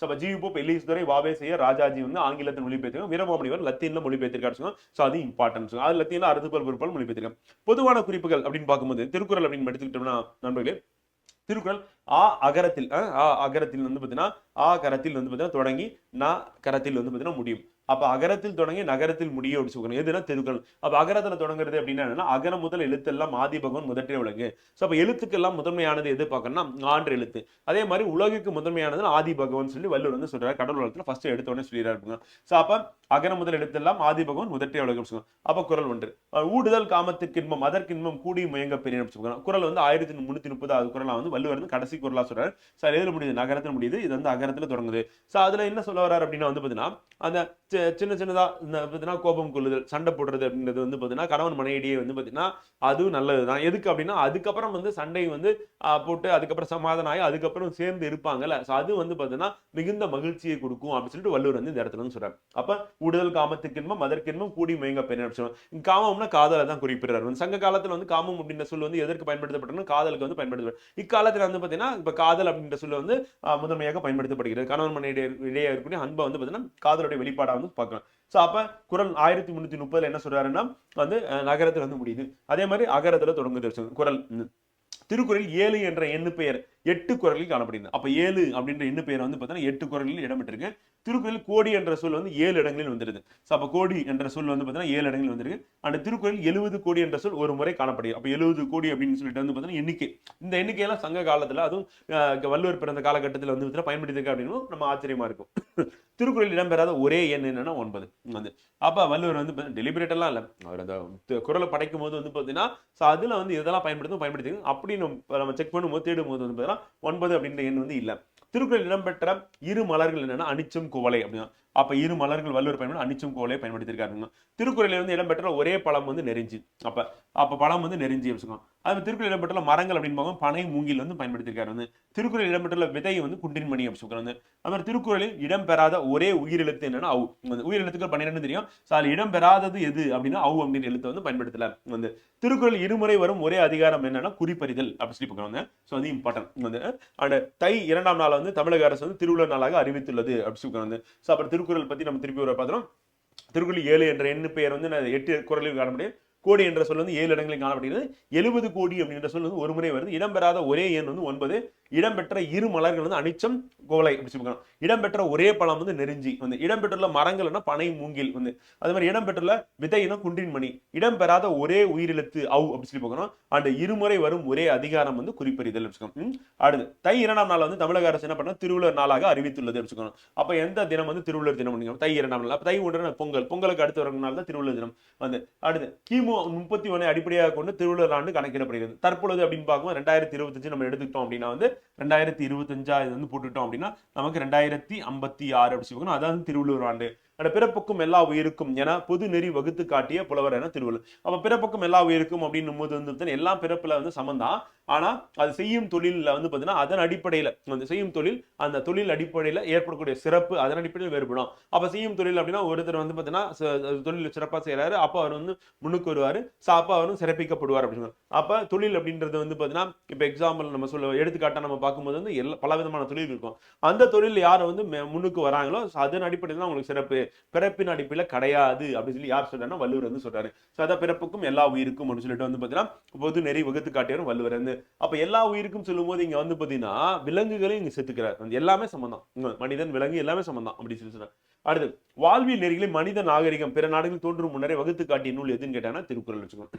ஸோ அப்போ ஜிவி போப் எலிஸ் துறை வாவே செய்ய ராஜாஜி வந்து ஆங்கிலத்தில் மொழிபெயர்த்திருக்காங்க. வீரமாமணிவர் லத்தீனில் மொழிபெயர்த்திருக்காரு ஸோ அது இம்பார்ட்டன்ஸ் அது லத்தீன்ல அறுதுபல் பொருட்கள் மொழிபெயர்த்திருக்காங்க. பொதுவான குறிப்புகள் அப்படின்னு பார்க்கும்போது திருக்குறள் அப்படின்னு எடுத்துக்கிட்டோம்னா நண்பர்களே திருக்குறள் ஆ அகரத்தில் ஆ அகரத்தில் வந்து பார்த்தீங்கன்னா ஆ கரத்தில் வந்து பார்த்தீங்கன்னா தொடங்கி நா கரத்தில் வந்து பார்த்தீங்கன்னா முடியும். அப்ப அகரத்தில் தொடங்கி நகரத்தில் முடிய அப்படின்னு சொல்லணும் எதுனா தெருக்கள். அப்ப அகரத்துல தொடங்குறது அப்படின்னா என்னன்னா அகரம் முதல் எழுத்தெல்லாம் ஆதி பகவான் முதற்றே உலகு ஸோ அப்ப எழுத்துக்கெல்லாம் முதன்மையானது எது பார்க்கணும்னா ஆண்டு எழுத்து. அதே மாதிரி உலகுக்கு முதன்மையானது ஆதி பகவான் சொல்லி வள்ளுவர் வந்து சொல்றாரு. கடவுள் வளத்துல ஃபர்ஸ்ட் எடுத்தோடனே சொல்லிடுறாரு ஸோ அப்ப அகரம் முதல் எழுத்தெல்லாம் ஆதி பகவான் முதற்றே உலகம் சொல்லுவாங்க அப்ப குரல் ஒன்று. ஊடுதல் காமத்துக்கு இன்பம் அதற்கின்பம் கூடி முயங்க பெரிய சொல்லுவாங்க குரல் வந்து ஆயிரத்தி முன்னூத்தி முப்பதாவது குரலா வந்து வள்ளுவர் வந்து கடைசி குரலா சொல்றாரு. சார் எதுல முடியுது? நகரத்தில் முடியுது. இது வந்து அகரத்துல தொடங்குது. ஸோ அதுல என்ன சொல்ல வர்றாரு அப்படின்னா வந்து பாத்தீங்கன்னா அந்த சின்ன சின்னதாக இந்த பார்த்தீங்கன்னா கோபம் கொள்ளுதல் சண்டை போடுறது அப்படின்றது வந்து பார்த்தீங்கன்னா கணவன் மனைவிடையே வந்து பார்த்தீங்கன்னா அதுவும் நல்லது தான் எதுக்கு அப்படின்னா அதுக்கப்புறம் வந்து சண்டை வந்து போட்டு அதுக்கப்புறம் சமாதானம் ஆகி அதுக்கப்புறம் சேர்ந்து இருப்பாங்கல்ல. ஸோ அது வந்து பார்த்தீங்கன்னா மிகுந்த மகிழ்ச்சியை கொடுக்கும் அப்படின்னு சொல்லிட்டு வள்ளுவர் வந்து இந்த இடத்துல வந்து அப்போ கூடுதல் உடல் காமத்துக்கின்பம் கூடி மயங்க பெண் சொல்லுவாங்க காமம்னா காதலை தான் குறிப்பிடுறார். வந்து சங்க காலத்தில் வந்து காமம் அப்படின்ற சொல் வந்து எதற்கு பயன்படுத்தப்பட்டதுன்னா காதலுக்கு வந்து பயன்படுத்தப்படும் இக்காலத்தில் வந்து பார்த்தீங்கன்னா இப்போ காதல் அப்படின்ற சொல்ல வந்து முதன்மையாக பயன்படுத்தப்படுகிறது. கணவன் மனைவி இடையே இருக்கக்கூடிய அன்பை வந்து பார்த்தீங்கன்னா காதலுடைய வெளிப்பாடாக வந்து பார்க்கலாம் ஸோ அப்ப குரல் ஆயிரத்தி முன்னூத்தி முப்பதுல என்ன சொல்றாருன்னா வந்து நகரத்தில் நகரத்துல வந்து முடியுது. அதே மாதிரி அகரத்துல தொடங்குது. குரல் திருக்குறள் ஏழு என்ற எண்ணு பெயர் எட்டு குரலில் காணப்படுகிறது. அப்போ ஏழு அப்படின்ற எண்ணு பெயர் வந்து பார்த்தீங்கன்னா எட்டு குரலில் இடம்பெற்றிருக்கு. திருக்குறள் கோடி என்ற சொல் வந்து ஏழு இடங்களில் வந்துருது ஸோ அப்போ கோடி என்ற சொல் வந்து பார்த்தீங்கன்னா ஏழு இடங்களில் வந்திருக்கு. அந்த திருக்குறள் எழுபது கோடி என்ற சொல் ஒரு முறை காணப்படுகிறது. அப்போ எழுபது கோடி அப்படின்னு சொல்லிட்டு வந்து பார்த்தீங்கன்னா எண்ணிக்கை. இந்த எண்ணிக்கையெல்லாம் சங்க காலத்தில் அதுவும் வள்ளுவர் பிறந்த காலகட்டத்தில் வந்து பார்த்தீங்கன்னா பயன்படுத்திருக்கு அப்படின்னு நம்ம ஆச்சரியமா இருக்கும். திருக்குறள் இடம்பெறாத ஒரே எண் என்னன்னா ஒன்பது. வந்து அப்போ வள்ளுவர் வந்து டெலிபரேட்டெல்லாம் இல்லை. அவர் அந்த குரலை குறளை படைக்கும் போது வந்து பார்த்தீங்கன்னா ஸோ அதில் வந்து எதெல்லாம் பயன்படுத்தும் பயன்படுத்தி அப்படி நம்ம நம்ம செக் பண்ணும்போது தேடும் போது வந்து ஒன்பது அப்படின்ற எண் வந்து இல்லை. திருக்குறள் இடம்பெற்ற இரு மலர்கள் என்னன்னா அனிச்சம் குவளை அப்படின்னா அப்ப இரு மலர்கள் வள்ளுவர் பயன்படுத்தி அனிச்சம் கோலே பயன்படுத்தியிருக்காருங்க. திருக்குறளில் வந்து இடம்பெற்ற ஒரே பழம் வந்து நெறிஞ்சு. அப்ப அப்ப பழம் வந்து நெறிஞ்சு வச்சுக்கோங்க அது திருக்குறள் இடம்பெற்ற மரங்கள் அப்படின்னு பார்க்கும் பனை மூங்கில் வந்து பயன்படுத்தியிருக்காரு வந்து. திருக்குறள் இடம்பெற்ற விதை வந்து குண்டின்மணி அப்படின்னு சொல்றாங்க வந்து. அது மாதிரி திருக்குறளில் இடம்பெறாத ஒரே உயிரெழுத்து என்னன்னா அவு. வந்து உயிரெழுத்துக்கள் பன்னிரெண்டு தெரியும். ஸோ அதில் இடம்பெறாதது எது அப்படின்னா அவு அப்படின்னு எழுத்தை வந்து பயன்படுத்தலாம் வந்து திருக்குறள் இருமுறை வரும் ஒரே அதிகாரம் என்னன்னா குறிப்பறிதல் அப்படின்னு சொல்லி பார்க்குறாங்க ஸோ அது இம்பார்ட்டன்ட் வந்து அண்ட் தை இரண்டாம் நாள் வந்து தமிழக அரசு வந்து திருவிழா நாளாக அறிவித்துள்ளது அப்படின்னு சொல்லி வந்து. ஸோ அப்புறம் திருக்குறள் பத்தி நம்ம திருப்பி ஒரு பார்த்துறோம் திருக்குறள் ஏழு என்ற எண்ணு பெயர் வந்து நான் எட்டு குறளில் காண முடியும். கோடி என்ற சொல் வந்து ஏழு இடங்களில் காணப்படுகிறது. எழுபது கோடி அப்படின்ற சொல் வந்து ஒரு முறை வருது. இடம்பெறாத ஒரே எண் வந்து ஒன்பது. இடம்பெற்ற இரு மலர்கள் வந்து அனிச்சம் கோலை அப்படி சொல்லுவாங்க இடம்பெற்ற ஒரே பழம் வந்து நெருஞ்சி. வந்து இடம்பெற்றுள்ள மரங்கள்னா பனை மூங்கில் வந்து. அது மாதிரி இடம்பெற்றுள்ள விதைனா குன்றின் மணி. இடம்பெறாத ஒரே உயிரெழுத்து அவு அப்படின்னு சொல்லி பார்க்கணும் அண்ட் இருமுறை வரும் ஒரே அதிகாரம் வந்து குறிப்பறிதல் வச்சுக்கோங்க அடுத்து தை இரண்டாம் நாள் வந்து தமிழக அரசு என்ன பண்ண திருவள்ளுவர் நாளாக அறிவித்துள்ளது வச்சுக்கோங்க அப்ப எந்த தினம் வந்து திருவள்ளுவர் தினம் தை இரண்டாம் நாள். தை ஒன்று பொங்கல். பொங்கலுக்கு அடுத்து வரும் நாள் தான் திருவள்ளுவர் தினம். வந்து அடுத்து கிமு முப்பத்தி ஒன்னை அடிப்படையாக கொண்டு திருவள்ளுவர் ஆண்டு கணக்கிடப்படுகிறது. தற்பொழுது அப்படின்னு பார்க்கும்போது ரெண்டாயிரத்தி இருபத்தஞ்சு நம்ம எடுத்துக்கிட்டோம் அப்படின்னா வந்து ரெண்டாயிரத்தி இருபத்தஞ்சா இது வந்து போட்டுட்டோம் அப்படின்னா நமக்கு ரெண்டாயிரத்தி ஐம்பத்தி ஆறு அப்படி அதாவது திருவள்ளுவர் ஆண்டு. அந்த பிறப்புக்கும் எல்லா உயிருக்கும் என பொது நெறி வகுத்து காட்டிய புலவர் என திருவள்ளுவர். அப்ப பிறப்புக்கும் எல்லா உயிருக்கும் அப்படின்னும் போது வந்து எல்லா பிறப்புல வந்து சமந்தான் ஆனால் அது செய்யும் தொழிலில் வந்து பார்த்தீங்கன்னா அதன் அடிப்படையில் அந்த செய்யும் தொழில் அந்த தொழில் அடிப்படையில் ஏற்படக்கூடிய சிறப்பு அதன் அடிப்படையில் வேறுபடும். அப்போ செய்யும் தொழில் அப்படின்னா ஒருத்தர் வந்து பார்த்தீங்கன்னா ச- தொழில் சிறப்பாக செய்கிறாரு அப்போ அவர் வந்து முன்னுக்கு வருவார் ஸோ அப்போ அவரும் சிறப்பிக்கப்படுவார் அப்படின்னு அப்போ தொழில் அப்படின்றது வந்து பார்த்தீங்கன்னா இப்போ எக்ஸாம்பிள் நம்ம சொல்ல எடுத்துக்காட்டாக நம்ம பார்க்கும்போது வந்து எல்லா பல விதமான தொழில் இருக்கும். அந்த தொழில் யார் வந்து மே- முன்னுக்கு வராங்களோ ஸோ அதன் அடிப்படையில் தான் உங்களுக்கு சிறப்பு. பிறப்பின் அடிப்படையில் கிடையாது அப்படின்னு சொல்லி யார் சொல்றாருன்னா வள்ளுவர் வந்து சொல்றாரு. ஸோ அதான் பிறப்புக்கும் எல்லா உயிருக்கும் அப்படின்னு சொல்லிட்டு வந்து பார்த்தீங்கன்னா பொது நெறி வகுத்து காட்டியவர் வள்ளுவர் வந்து. அப்ப எல்லா உயிருக்கும் சொல்லும்போது இங்க வந்து பாத்தீங்கன்னா விலங்குகளையும் இங்க செத்துக்கிறார். எல்லாமே சம்பந்தம் மனிதன் விலங்கு எல்லாமே சம்பந்தம் அப்படி சொல்லி சொன்னார் அடுத்து வாழ்வியல் நெறிகளை மனித நாகரிகம் பிற நாடுகளில் தோன்றும் முன்னரே வகுத்து காட்டிய நூல் எதுன்னு கேட்டாங்கன்னா திருக்குறள் வச்சுக்கோங்க.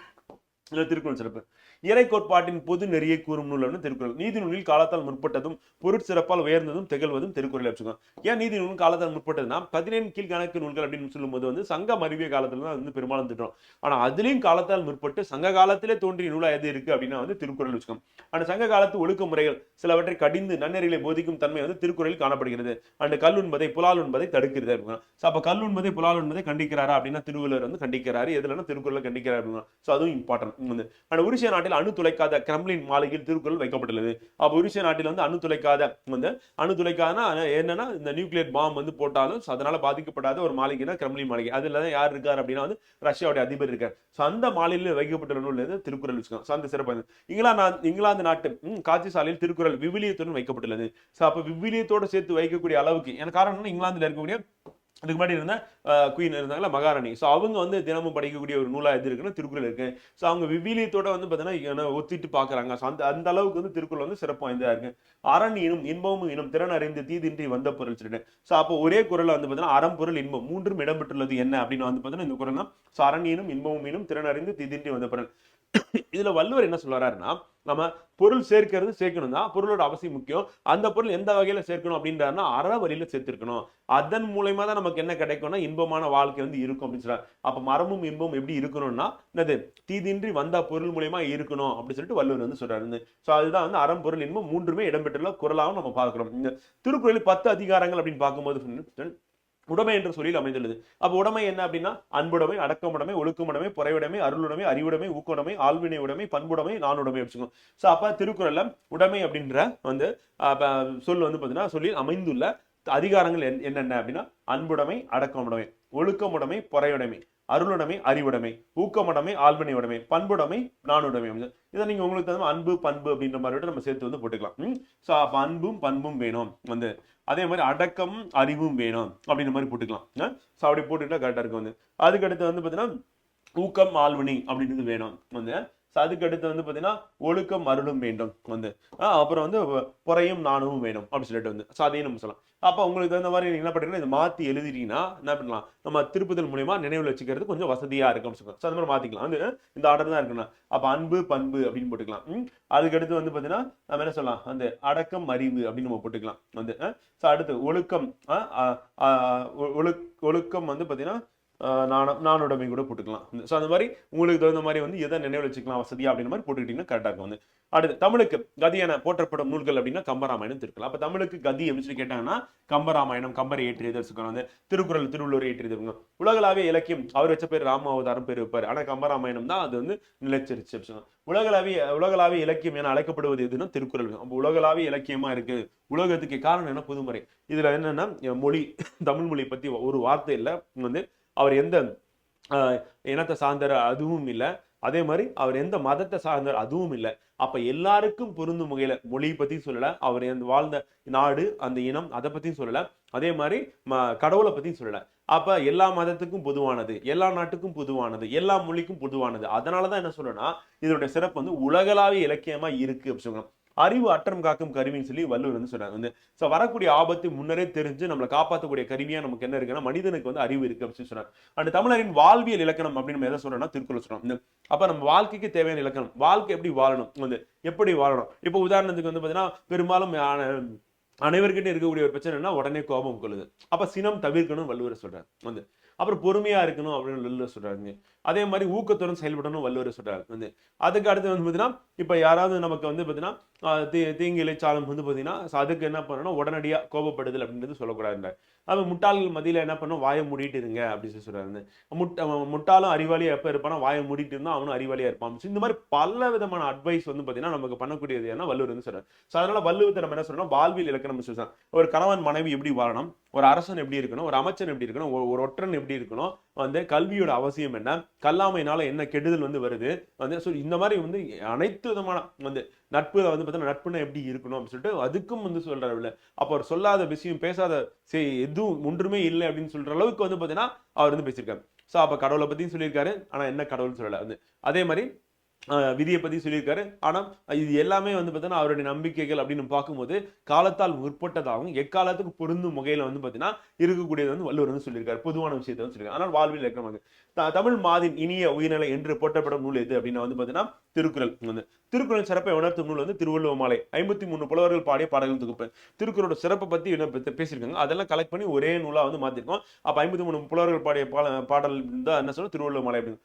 இல்லை திருக்குறள் சிறப்பு. இறை கோட்பாட்டின் பொது நெறியை கூறும் நூல் வந்து திருக்குறள். நீதி நூலில் காலத்தால் முற்பட்டதும் பொருட்சிறப்பால் உயர்ந்ததும் திகழ்வதும் திருக்குறள் வச்சுக்கோங்க ஏன் நீதி நூல் காலத்தால் முற்பட்டதுன்னா பதினேழு கீழ்கணக்கு நூல்கள் அப்படின்னு சொல்லும்போது வந்து சங்கம் அறிவிய காலத்துல தான் வந்து பெரும்பாலும் திட்டோம் ஆனால் அதுலேயும் காலத்தால் முற்பட்டு சங்க காலத்திலே தோன்றிய நூலாக எது இருக்கு அப்படின்னா வந்து திருக்குறள் வச்சுக்கோங்க அந்த சங்க காலத்து ஒழுக்க முறைகள் சிலவற்றை கடிந்து நன்னெறிகளை போதிக்கும் தன்மை வந்து திருக்குறளில் காணப்படுகிறது. அந்த கல் உண்பதை புலால் உண்பதை தடுக்கிறது அப்படின்னா. ஸோ கல் உண்பதை புலால் உண்பதை கண்டிக்கிறாரா அப்படின்னா திருவள்ளுவர் வந்து கண்டிக்கிறாரு. எதுலன்னா திருக்குறளை கண்டிக்கிறாரு அப்படின்னா. ஸோ அதுவும் இம்பார்ட்டன்ட் வந்து. உருசிய நாட்டில் அணு துளைக்காத கிரம்லின் மாளிகையில் திருக்குறள் வைக்கப்பட்டுள்ளது. அப்போ உருசிய நாட்டில் வந்து அணு துளைக்காத வந்து அணு துளைக்காதனா என்னன்னா இந்த நியூக்ளியர் பாம் வந்து போட்டாலும் அதனால பாதிக்கப்படாத ஒரு மாளிகைனா கிரம்லின் மாளிகை. அதுல தான் யார் இருக்கார் அப்படின்னா வந்து ரஷ்யாவுடைய அதிபர் இருக்கார். ஸோ அந்த மாநிலையில் வைக்கப்பட்டுள்ள நூல் திருக்குறள் வச்சுக்கோங்க. ஸோ அந்த சிறப்பு. இங்கிலாந்து இங்கிலாந்து நாட்டு காட்சி சாலையில் திருக்குறள் விவிலியத்துடன் வைக்கப்பட்டுள்ளது. ஸோ அப்போ விவிலியத்தோட சேர்த்து வைக்கக்கூடிய அளவுக்கு எனக்கு காரணம் என்ன, இங்கிலாந்துல இருக்கக்கூடிய அதுக்கு முன்னாடி இருந்த குயின் இருந்தாங்களா மகாராணி. ஸோ அவங்க வந்து தினமும் படிக்கக்கூடிய ஒரு நூலா எது இருக்குன்னா திருக்குறள் இருக்கு. ஸோ அவங்க விவிலியத்தோட வந்து பார்த்தீங்கன்னா ஒத்திட்டு பார்க்குறாங்க ஸோ அந்த அந்த அளவுக்கு வந்து திருக்குறள் வந்து சிறப்பு வாய்ந்ததாக இருக்கு. அரண் இனம் இன்பமும் இனம் திறன் அறிந்து தீதின்றி வந்த பொருள் சொல்லிட்டு. ஸோ அப்போ ஒரே குரல்ல வந்து பார்த்தீங்கன்னா அறம் பொருள் இன்பம் மூன்றும் இடம்பெற்றுள்ளது என்ன? அப்படின்னு வந்து பார்த்தீங்கன்னா இந்த குரல் தான் ஸோ அரண் இனம் இன்பமும் இனம் திறன் அறிந்து தீதின்றி வந்த பொருள். இதுல வள்ளுவர் என்ன சொல்றாருன்னா நம்ம பொருள் சேர்க்கிறது சேர்க்கணும் தான் பொருளோட அவசியம் முக்கியம். அந்த பொருள் எந்த வகையில சேர்க்கணும் அப்படின்றாருன்னா அற வழியில சேர்த்திருக்கணும். அதன் மூலயமா தான் நமக்கு என்ன கிடைக்கும்னா இன்பமான வாழ்க்கை வந்து இருக்கும் அப்படின்னு சொல்றாரு. அப்ப மரமும் இன்பமும் எப்படி இருக்கணும்னா என்னது? தீதின்றி வந்த பொருள் மூலயமா இருக்கணும் அப்படின்னு சொல்லிட்டு வள்ளுவர் வந்து சொல்றாரு. ஸோ அதுதான் வந்து அறம் பொருள் இன்பம் மூன்றுமே இடம்பெற்றுள்ள குரலாகவும் நம்ம பார்க்கிறோம். இந்த திருக்குறளில் பத்து அதிகாரங்கள் அப்படின்னு பார்க்கும்போது உடைமை என்ற சொல்லில் அமைந்துள்ளது. அப்போ உடைமை என்ன அப்படின்னா அன்புடைமை அடக்கமுடைமை ஒழுக்கமுடைமை புறையுடைமை அருளுடைமை அறிவுடைமை ஊக்கமுடைமை ஆழ்வினை உடைமை பண்புடைமை நானுடைமை வச்சுக்கோங்க. ஸோ அப்போ திருக்குறள்ல உடைமை அப்படின்ற வந்து சொல் வந்து பார்த்தீங்கன்னா சொல்லி அமைந்துள்ள அதிகாரங்கள் என்- என்னென்ன அப்படின்னா அன்புடைமை அடக்கமுடைமை ஒழுக்கமுடைமை பொறையுடைமை அருளுடைமை அறிவுடைமை ஊக்கமுடைமை ஆழ்வினை உடைமை பண்புடைமை நானுடைமை இதை நீங்க உங்களுக்கு தகுந்த அன்பு பண்பு அப்படின்ற மாதிரி விட நம்ம சேர்த்து வந்து போட்டுக்கலாம். ஸோ அப்போ அன்பும் பண்பும் வேணும். வந்து அதே மாதிரி அடக்கம் அறிவும் வேணும் அப்படின்ற மாதிரி போட்டுக்கலாம். ஸோ அப்படி போட்டுக்கிட்டா கரெக்டாக இருக்கும் வந்து. அதுக்கு அடுத்து வந்து பார்த்தீங்கன்னா ஊக்கம் ஆள்வினை அப்படின்றது வேணும். வந்து ஸோ அதுக்கு அடுத்து வந்து பார்த்தீங்கன்னா ஒழுக்கம் அருளும் வேண்டும். வந்து அப்புறம் வந்து புறையும் நாணமும் வேணும் அப்படின்னு சொல்லிட்டு வந்து ஸோ அதையும் நம்ம சொல்லலாம். அப்போ உங்களுக்கு தகுந்த மாதிரி என்ன பண்ணுறீங்கன்னா இதை மாற்றி எழுதிட்டீங்கன்னா என்ன பண்ணலாம்? நம்ம திருப்புதல் மூலியமா நினைவில் வச்சுக்கிறது கொஞ்சம் வசதியாக இருக்கும் ஸோ அந்த மாதிரி மாற்றிக்கலாம் வந்து இந்த ஆர்டர் தான் இருக்கணும் அப்போ அன்பு பண்பு அப்படின்னு போட்டுக்கலாம். ம். வந்து பார்த்தீங்கன்னா நம்ம என்ன சொல்லலாம்? அந்த அடக்கம் அறிவு அப்படின்னு நம்ம போட்டுக்கலாம். வந்து ஸோ அடுத்து ஒழுக்கம் ஒழுக் ஒழுக்கம் வந்து பார்த்தீங்கன்னா நாணம் நானுடைமை கூட போட்டுக்கலாம். ஸோ அந்த மாதிரி உங்களுக்கு தகுந்த மாதிரி வந்து எதை நினைவு வச்சுக்கலாம் வசதியா அப்படின்ற மாதிரி போட்டுக்கிட்டீங்கன்னா கரெக்டாக இருக்கும் வந்து. அடுத்து தமிழுக்கு கதியான போற்றப்படும் நூல்கள் அப்படின்னா கம்பராமாயணம் திருக்குறள். அப்போ தமிழுக்கு கதி அப்படின்னு கேட்டாங்கன்னா கம்பராமாயணம் கம்பரை ஏற்றியது வந்து திருக்குறள் திருவள்ளுவர் ஏற்றியது உலகளாவிய இலக்கியம் அவர் வச்ச பேர் ராம அவதாரம் பேர் வைப்பார். ஆனால் கம்பராமாயணம் தான் அது வந்து நிலைச்சிருச்சு அப்படின்னு உலகளாவிய உலகளாவிய இலக்கியம் என அழைக்கப்படுவது எதுன்னா திருக்குறள். அப்போ உலகளாவிய இலக்கியமா இருக்கு. உலகத்துக்கு காரணம் என்ன? புதுமுறை. இதுல என்னன்னா மொழி தமிழ் மொழி பத்தி ஒரு வார்த்தை இல்லை. வந்து அவர் எந்த இனத்தை சார்ந்தார் அதுவும் இல்லை. அதே மாதிரி அவர் எந்த மதத்தை சார்ந்தார் அதுவும் இல்லை. அப்ப எல்லாருக்கும் பொருந்தும் வகையில மொழியை பத்தி சொல்லல. அவர் எந்த வாழ்ந்த நாடு அந்த இனம் அதை பத்தியும் சொல்லல. அதே மாதிரி ம- கடவுளை பத்தியும் சொல்லல. அப்ப எல்லா மதத்துக்கும் பொதுவானது எல்லா நாட்டுக்கும் பொதுவானது எல்லா மொழிக்கும் பொதுவானது. அதனாலதான் என்ன சொல்றேன்னா இதனுடைய சிறப்பு வந்து உலகளாவிய இலக்கியமா இருக்கு அப்படின்னு சொல்லணும் அறிவு அற்றம் காக்கும் கருவின்னு சொல்லி வள்ளுவர் வந்து சொல்றாங்க வந்து ஸோ வரக்கூடிய ஆபத்து முன்னரே தெரிஞ்சு நம்மளை காப்பாற்றக்கூடிய கருவியா நமக்கு என்ன இருக்குன்னா மனிதனுக்கு வந்து அறிவு இருக்கு அப்படின்னு சொல்றாங்க அண்ட் தமிழரின் வாழ்வியல் இலக்கணம் அப்படின்னு நம்ம எதை சொல்றோம்னா திருக்குறள் சொல்றோம். இந்த அப்ப நம்ம வாழ்க்கைக்கு தேவையான இலக்கணம் வாழ்க்கை எப்படி வாழணும்? வந்து எப்படி வாழணும்? இப்போ உதாரணத்துக்கு வந்து பாத்தீங்கன்னா பெரும்பாலும் அனைவர்கிட்ட இருக்கக்கூடிய ஒரு பிரச்சனைனா உடனே கோபம் கொள்ளுது. அப்ப சினம் தவிர்க்கணும் வள்ளுவர் சொல்றாரு. வந்து அப்புறம் பொறுமையா இருக்கணும் அப்படின்னு வள்ளுவர் சொல்றாருங்க. அதே மாதிரி ஊக்கத்துடன் செயல்படணும் வள்ளுவர் சொல்கிறார் வந்து அதுக்கு அடுத்து வந்து பார்த்தீங்கன்னா இப்போ யாராவது நமக்கு வந்து பார்த்தீங்கன்னா தீ தீங்கு இழைச்சாலும் வந்து பார்த்தீங்கன்னா அதுக்கு என்ன பண்ணணும்? உடனடியாக கோபப்படுதல் அப்படின்றது சொல்லக்கூடாதுன்றார். அப்ப முட்டாள்கள் மதியில் என்ன பண்ணும் வாயை மூடிட்டு இருங்க அப்படின்னு சொல்லி சொல்கிறாரு முட்ட முட்டாளும் அறிவாளியாக எப்போ இருப்பானா வாயை மூடிட்டு இருந்தால் அவனும் அறிவாளியாக இருப்பான். இந்த மாதிரி பல விதமான அட்வைஸ் வந்து பார்த்தீங்கன்னா நமக்கு பண்ணக்கூடியது என்ன வள்ளுவர் வந்து சொல்கிறார் ஸோ அதனால் வள்ளுவத்தை நம்ம என்ன சொல்றோம் வாழ்வில் இலக்கணம் சொல்றோம் ஒரு கணவன் மனைவி எப்படி வாழணும்? ஒரு அரசன் எப்படி இருக்கணும்? ஒரு அமைச்சன் எப்படி இருக்கணும்? ஒரு ஒற்றன் எப்படி இருக்கணும்? வந்து கல்வியோட அவசியம் என்ன? கல்லாமையினால என்ன கெடுதல் வந்து வருது? வந்து ஸோ இந்த மாதிரி வந்து அனைத்து விதமான வந்து நட்பு வந்து பார்த்தீங்கன்னா நட்புனா எப்படி இருக்கணும் அப்படின்னு சொல்லிட்டு அதுக்கும் வந்து சொல்றாரு இல்லை அப்போ அவர் சொல்லாத விஷயம் பேசாத சரி எதுவும் ஒன்றுமே இல்லை அப்படின்னு சொல்ற அளவுக்கு வந்து பார்த்தீங்கன்னா அவர் வந்து பேசியிருக்காரு. ஸோ அப்போ கடவுளை பற்றியும் சொல்லியிருக்காரு. ஆனால் என்ன கடவுள்னு சொல்லலை. வந்து அதே மாதிரி விதியை பற்றி சொல்லியிருக்காரு. ஆனால் இது எல்லாமே வந்து பார்த்தீங்கன்னா அவருடைய நம்பிக்கைகள் அப்படின்னு பார்க்கும்போது காலத்தால் முற்பட்டதாகவும் எக்காலத்துக்கு பொருந்தும் வகையில் வந்து பார்த்தீங்கன்னா இருக்கக்கூடியது வந்து வள்ளுவர் வந்து சொல்லியிருக்காரு. பொதுவான விஷயத்தை வந்து சொல்லியிருக்காரு. ஆனால் வாழ்வில் இருக்கிறவங்க த- தமிழ் மாதின் இனிய உயிர்நிலை என்று போற்றப்படும் நூல் எது அப்படின்னா வந்து பார்த்தீங்கன்னா திருக்குறள் வந்து. திருக்குறள் சிறப்பை உணர்த்தும் நூல் வந்து திருவள்ளுவ மாலை ஐம்பத்தி மூணு புலவர்கள் பாடிய பாடல்கள் தொகுப்பு. திருக்குறளோட சிறப்பை பற்றி என்ன பேசியிருக்காங்க? அதெல்லாம் கலெக்ட் பண்ணி ஒரே நூலாக வந்து மாற்றிருக்கோம் அப்போ ஐம்பத்தி மூணு புலவர்கள் பாடிய பாட- பாடல் தான் என்ன சொல்லுவோம் திருவள்ளுவ மாலை அப்படின்னு.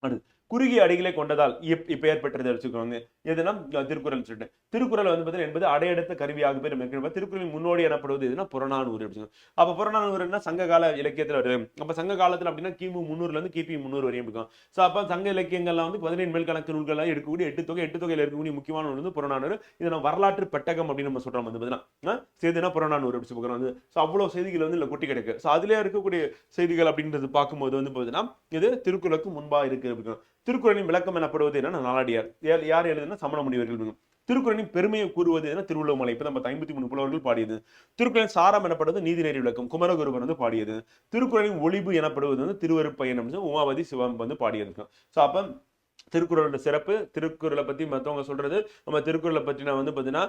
அடுத்து குறுகிய அடிகளை கொண்டதால் இப்- இப்ப ஏற்பட்டதை வச்சுக்கோங்க. எதுனா திருக்குறள் சொல்லிட்டு. திருக்குறள் வந்து பார்த்தீங்கன்னா என்பது அடையெடுத்த கருவியாக பேர் இருக்கிற திருக்குறளின் முன்னோடி எனப்படுவது எதுனா புறநானூறு அப்படின்னு அப்ப புறநானூறுனா சங்க கால இலக்கியத்துல வருது. அப்ப சங்க காலத்துல அப்படின்னா கிமு முந்நூறுல இருந்து கிபி முந்நூறு வரையும் இருக்கும். சோ அப்ப சங்க இலக்கியங்கள்லாம் வந்து பதினேழு மேல் கணக்கு நூல்கள்லாம் எடுக்கக்கூடிய எட்டு தொகை எட்டு தொகையில இருக்கக்கூடிய முக்கியமான நூல் வந்து புறநானூறு. இதை நம்ம வரலாற்று பெட்டகம் அப்படின்னு நம்ம சொல்றோம். வந்து பார்த்தீங்கன்னா செய்தினா புறநானூறு அப்படி சொல்லுறோம் வந்து ஸோ அவ்வளோ செய்திகள் வந்து இல்லை கொட்டி கிடக்கு. ஸோ அதுலயே இருக்கக்கூடிய செய்திகள் அப்படின்றது பார்க்கும்போது வந்து பார்த்தீங்கன்னா இது திருக்குறளுக்கு முன்பா இருக்கு அப்படின்னு திருக்குறளின் விளக்கம் எனப்படுவது என்னன்னா நாலடியார் யார் யார் எழுதுனா சமண முனிவர்கள் திருக்குறளின் பெருமையை கூறுவது என்ன திருவள்ளுவமலை. இப்போ நம்ம ஐம்பத்தி மூணு புலவர்கள் பாடியது. திருக்குறளின் சாரம் எனப்படுவது நீதிநெறி விளக்கம். குமரகுருவர் வந்து பாடியது. திருக்குறளின் ஒளிவு எனப்படுவது வந்து திருவருப்பயன் உமாவதி சிவம் வந்து பாடியது. ஸோ அப்போ திருக்குறளோட சிறப்பு திருக்குறளை பத்தி மற்றவங்க சொல்றது நம்ம திருக்குறளை பற்றி நான் வந்து பார்த்தீங்கன்னா